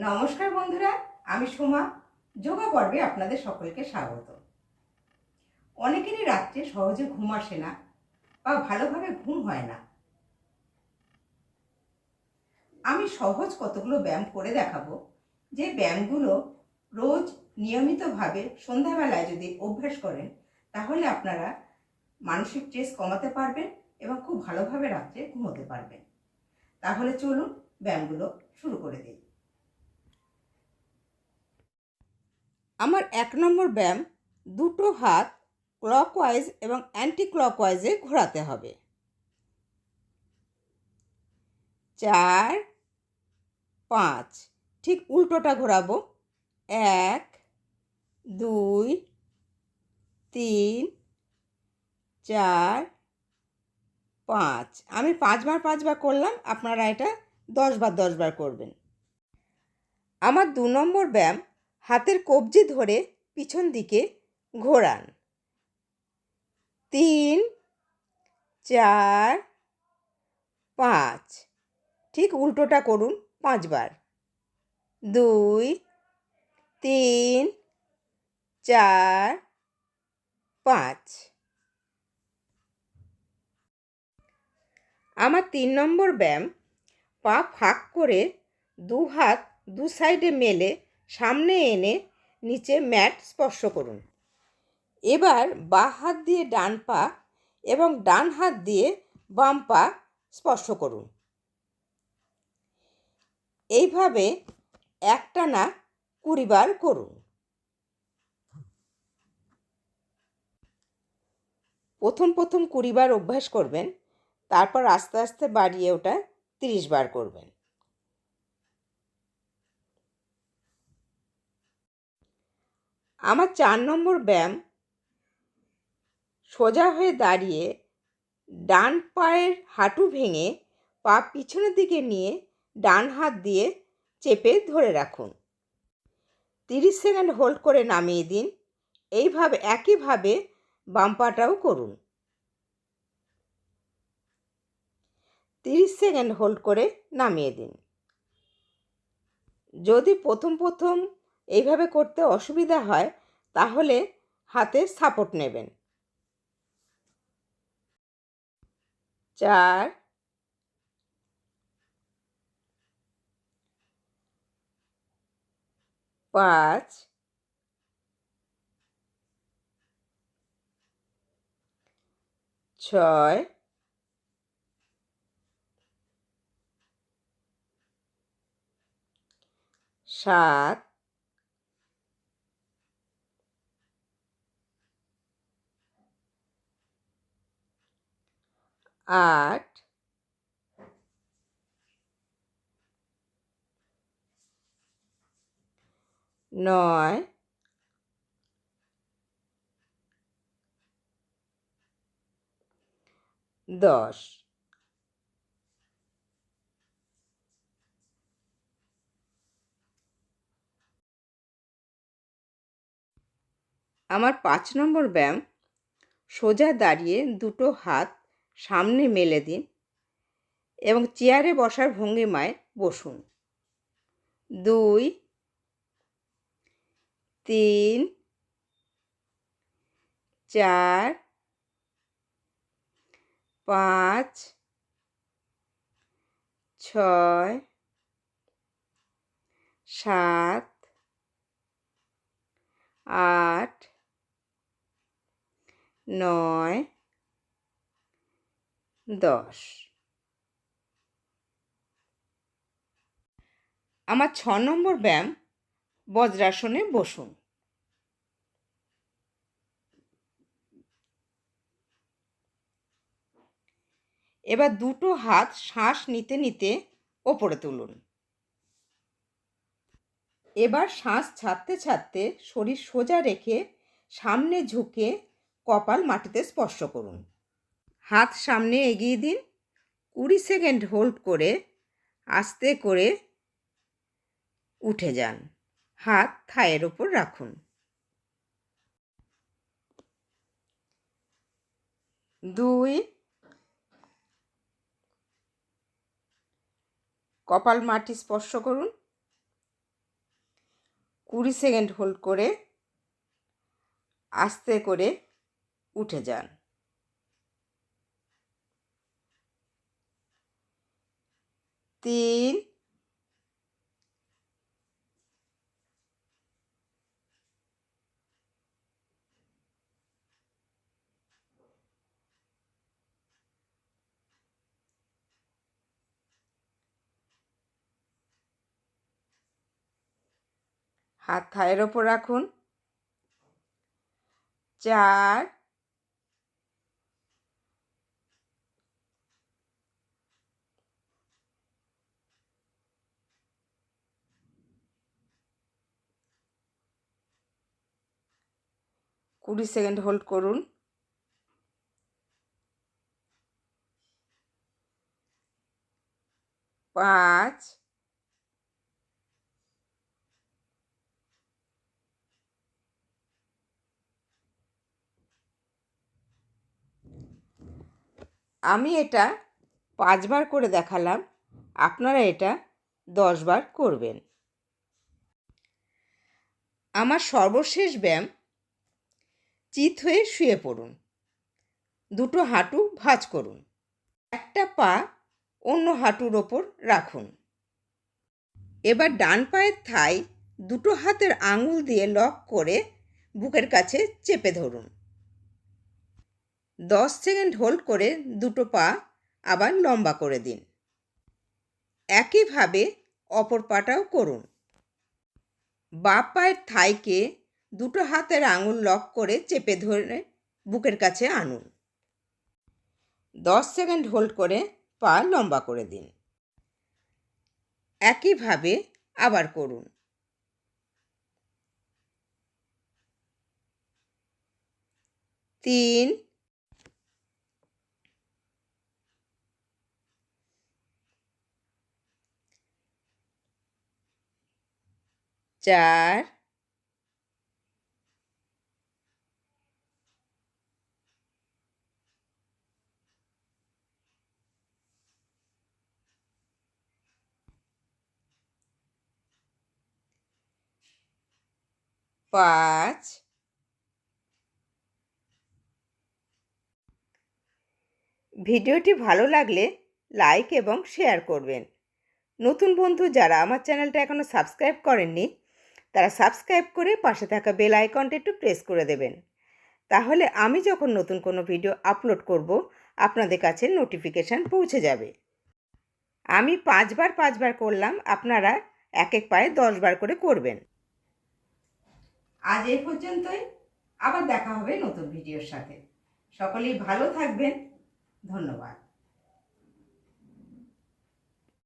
নমস্কার বন্ধুরা, আমি সোমা। যোগা পর্বে আপনাদের সকলকে স্বাগত। অনেকেরই রাত্রে সহজে ঘুম আসে না বা ভালোভাবে ঘুম হয় না। আমি সহজ কতগুলো ব্যায়াম করে দেখাবো। যে ব্যায়ামগুলো রোজ নিয়মিতভাবে সন্ধ্যাবেলায় যদি অভ্যাস করেন, তাহলে আপনারা মানসিক স্ট্রেস কমাতে পারবেন এবং খুব ভালোভাবে রাত্রে ঘুমোতে পারবেন। তাহলে চলুন ব্যায়ামগুলো শুরু করে দিই। আমার এক নম্বর ব্যায়াম দুটো হাত ক্লকওয়াইজ এবং অ্যান্টি ক্লকওয়াইজে ঘোরাতে হবে। চার, পাঁচ, ঠিক উল্টোটা ঘোরাবো। এক, দুই, তিন, চার, পাঁচ। আমি পাঁচবার পাঁচবার করলাম, আপনারা এটা দশবার দশবার করবেন। আমার দু নম্বর ব্যায়াম হাতের কবজি ধরে পিছন দিকে ঘোরান। তিন, চার, পাঁচ। ঠিক উল্টোটা করুন পাঁচবার। দুই, তিন, চার, পাঁচ। আমার তিন নম্বর ব্যায়াম পা ফাঁক করে দু হাত দু সাইডে মেলে সামনে এনে নিচে ম্যাট স্পর্শ করুন। এবার বা হাত দিয়ে ডান পা এবং ডান হাত দিয়ে বাম পা স্পর্শ করুন। এইভাবে একটানা কুড়ি বার করুন। প্রথম প্রথম কুড়ি বার অভ্যাস করবেন, তারপর আস্তে আস্তে বাড়িয়ে ওটা তিরিশ বার করবেন। আমার চার নম্বর ব্যায়াম সোজা হয়ে দাঁড়িয়ে ডান পায়ের হাঁটু ভেঙে পা পিছনের দিকে নিয়ে ডান হাত দিয়ে চেপে ধরে রাখুন। তিরিশ সেকেন্ড হোল্ড করে নামিয়ে দিন। এইভাবে, একইভাবে বাম পাটাও করুন। তিরিশ সেকেন্ড হোল্ড করে নামিয়ে দিন। যদি প্রথম প্রথম এইভাবে করতে অসুবিধা হয় তাহলে হাতে সাপোর্ট নেবেন। চার। পাঁচ। ছয়। সাত। আট নয় দশ। আমার পাঁচ নম্বর ব্যায়াম সোজা দাঁড়িয়ে দুটো হাত সামনে মেলে দিন এবং চেয়ারে বসার ভঙ্গিমায় বসুন। দুই, তিন, চার, পাঁচ, ছয়, সাত, আট, নয় দশ। আমার ছ নম্বর ব্যায়াম বজ্রাসনে বসুন। এবার দুটো হাত শ্বাস নিতে নিতে ওপরে তুলুন। এবার শ্বাস ছাড়তে ছাড়তে শরীর সোজা রেখে সামনে ঝুঁকে কপাল মাটিতে স্পর্শ করুন। হাত সামনে এগিয়ে দিন। কুড়ি সেকেন্ড হোল্ড করে আস্তে করে উঠে যান। হাত থায়ের ওপর রাখুন। দুই কপাল মাটি স্পর্শ করুন। কুড়ি সেকেন্ড হোল্ড করে আস্তে করে উঠে যান। তিন। হাত থায়ের ওপর রাখুন। চার। কুড়ি সেকেন্ড হোল্ড করুন। পাঁচ, আমি এটা পাঁচবার করে দেখালাম, আপনারা এটা দশবার করবেন। আমার সর্বশেষ ব্যায়াম চিত হয়ে শুয়ে পড়ুন। দুটো হাঁটু ভাঁজ করুন। একটা পা অন্য হাঁটুর ওপর রাখুন। এবার ডান পায়ের থাই দুটো হাতের আঙুল দিয়ে লক করে বুকের কাছে চেপে ধরুন। দশ সেকেন্ড হোল্ড করে দুটো পা আবার লম্বা করে দিন। একইভাবে অপর পাটাও করুন। বা পায়ের থাইকে দুটো হাতের আঙুল লক করে চেপে ধরে বুকের কাছে আনুন। দশ সেকেন্ড হোল্ড করে পা লম্বা করে দিন। একইভাবে আবার করুন। তিন, চার পাঁচ, ভিডিওটি ভালো লাগলে লাইক এবং শেয়ার করবেন। নতুন বন্ধু যারা আমার চ্যানেলটা এখনও সাবস্ক্রাইব করেননি, তারা সাবস্ক্রাইব করে পাশে থাকা বেল আইকনটা একটু প্রেস করে দেবেন। তাহলে আমি যখন নতুন কোনো ভিডিও আপলোড করব, আপনাদের কাছে নোটিফিকেশান পৌঁছে যাবে। আমি পাঁচবার পাঁচবার করলাম, আপনারা এক এক পায়ে দশবার করে করবেন। আজ এই পর্যন্তই। আবার দেখা হবে নতুন ভিডিওর সাথে। সকলেই ভালো থাকবেন। ধন্যবাদ।